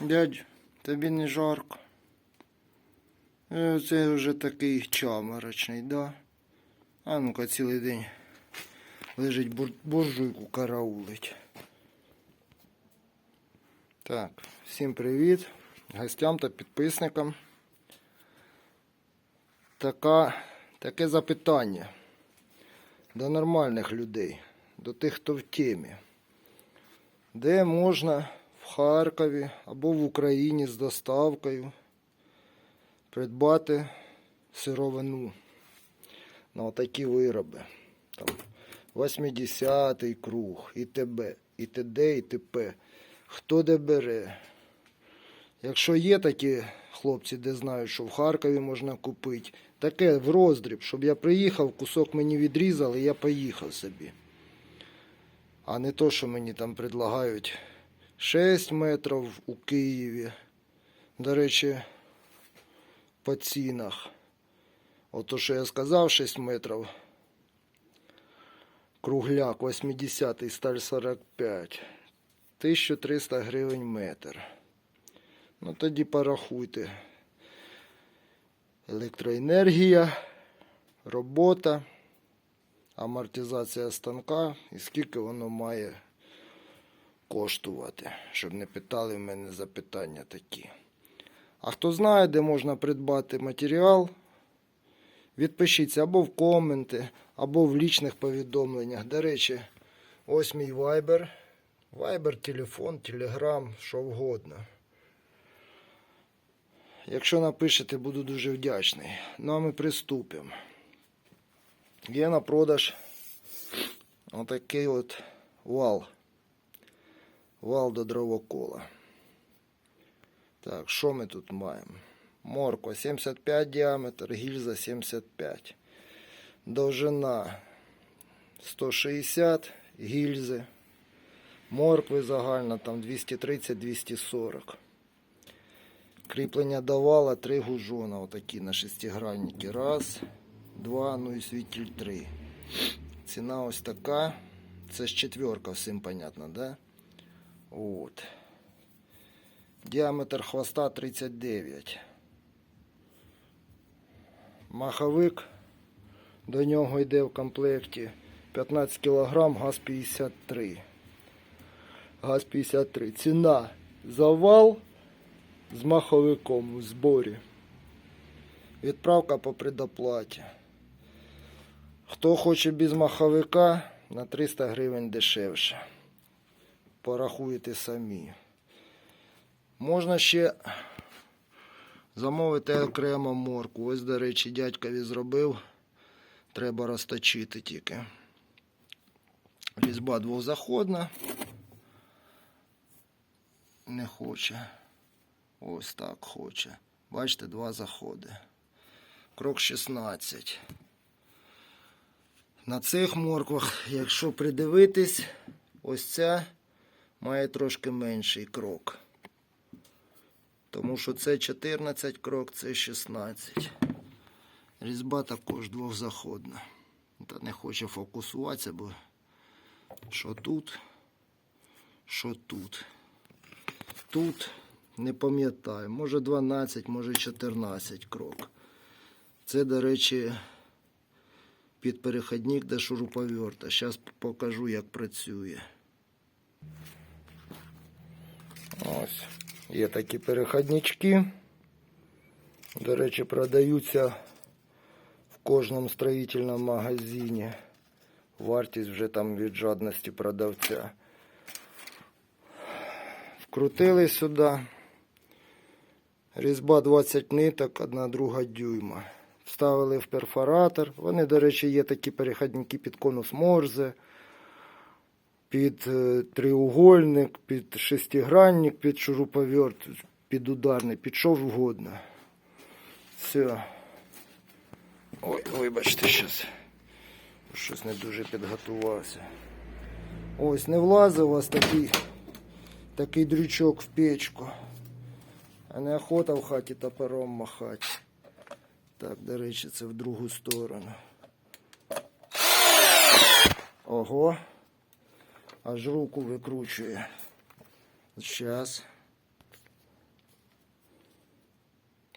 Дядь, тобі не жарко. Е, Це вже такий чаморочний, да? А ну-ка цілий день лежить бур- буржуйку караулить. Так, всім привіт гостям та підписникам. Така, таке запитання до нормальних людей, до тих, хто в темі. Де можна Харкові або в Україні з доставкою придбати сировину на отакі вироби. Там 80-й круг, і ТБ, і ТД, і ТП. Хто де бере? Якщо є такі хлопці, де знають, що в Харкові можна купити, таке в роздріб, щоб я приїхав, кусок мені відрізали, я поїхав собі. А не то, що мені там предлагають 6 метрів у Києві. До речі, по цінах. Ото, що я сказав, 6 метрів. Кругляк 80 сталь 45. 1300 гривень метр. Ну тоді порахуйте. Електроенергія, робота, амортизація станка і скільки воно має коштувати, щоб не питали в мене запитання такі. А хто знає, де можна придбати матеріал, відпишіться або в коменти, або в лічних повідомленнях. До речі, ось мій Viber. Viber, телефон, телеграм, що вгодно. Якщо напишете, буду дуже вдячний. Ну а ми приступимо. Є на продаж отакий от вал. Вал до дровокола. Так, що ми тут маємо? Морква 75 діаметр, гільза 75. Довжина 160 гільзи. Моркви загально там 230-240. Кріплення до вала 3 гужона, отакі на шестигранники. Раз, два, ну і світіль 3. Ціна ось така. Це ж четверка, всім понятно, да? От. Діаметр хвоста 39. Маховик до нього йде в комплекті 15 кг, газ 53. Газ 53. Ціна завал з маховиком у зборі. Відправка по предоплаті. Хто хоче без маховика на 300 гривень дешевше. Порахуєте самі. Можна ще замовити окремо морку. Ось, до речі, дядькові зробив. Треба розточити тільки. Різьба двохзаходна. Не хоче. Ось так хоче. Бачите, два заходи. Крок 16. На цих морквах, якщо придивитись, ось ця має трошки менший крок. Тому що це 14 крок, це 16. Різьба також двохзаходна. Та не хоче фокусуватися, бо що тут, що тут. Тут не пам'ятаю, може 12, може 14 крок. Це, до речі, під перехідник до шуруповерта. Зараз покажу, як працює. Ось. Є такі переходнички. До речі, продаються в кожному строїтельному магазині. Вартість вже там від жадності продавця. Вкрутили сюди. Різьба 20 ниток, одна друга дюйма. Вставили в перфоратор. Вони, до речі, є такі перехідники під конус Морзе, під е, треугольник, під шестигранник, під шуруповерт, під ударний, під що вгодно. Все. Ой, вибачте, щас. Щось не дуже підготувався. Ось, не влазив у вас такий, такий дрючок в печку. А не охота в хаті топором махати. Так, до речі, це в другу сторону. Ого. Аж руку викручує. Зараз.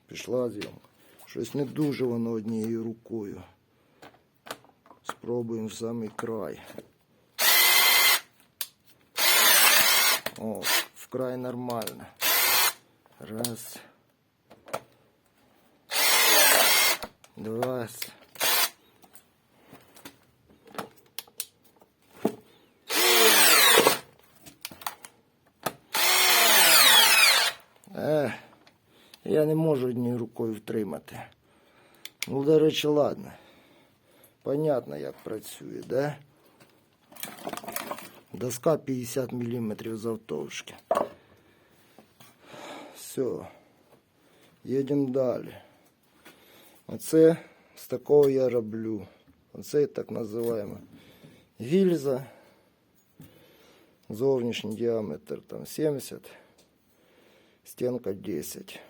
Пішла зйомка. Щось не дуже воно однією рукою. Спробуємо в самий край. О, вкрай нормально. Раз. Два. я не можу однією рукою втримати. Ну, до речі, ладно. Понятно, як працює, да? Доска 50 мм завтовшки. Все. Їдемо далі. Оце з такого я роблю. Оце так називаємо гільза. Зовнішній діаметр там 70, стінка 10.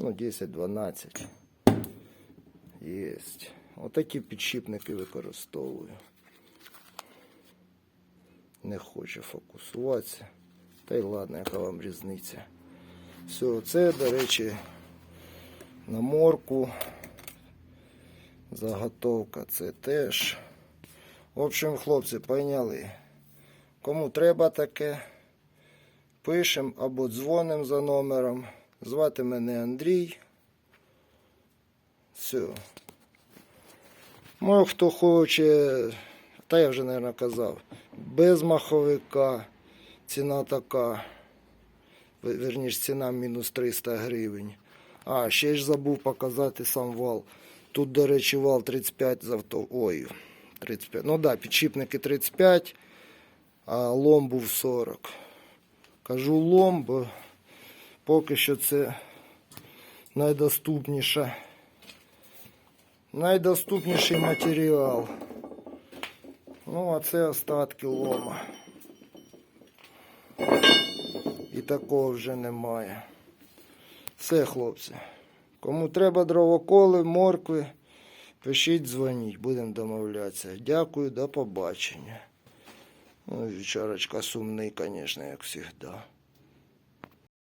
Ну, 10-12. Єсть. Отакі підшипники використовую. Не хоче фокусуватися. Та й ладно, яка вам різниця. Все, це, до речі, на морку. Заготовка це теж. В общем, хлопці, поняли. Кому треба таке, пишемо або дзвонимо за номером. Звати мене Андрій. Все. Ну, хто хоче, та я вже, мабуть, казав, без маховика ціна така. Верніше, ціна мінус 300 гривень. А, ще ж забув показати сам вал. Тут, до речі, вал 35 з авто. Ой, 35. Ну так, да, підшипники 35, а лом був 40. Кажу лом, бо поки що це найдоступніша. Найдоступніший матеріал. Ну, а це остатки лома. І такого вже немає. Все, хлопці. Кому треба дровоколи, моркви, пишіть, дзвоніть, будемо домовлятися. Дякую, до побачення. Ну, вечерочка сумний, звісно, як завжди.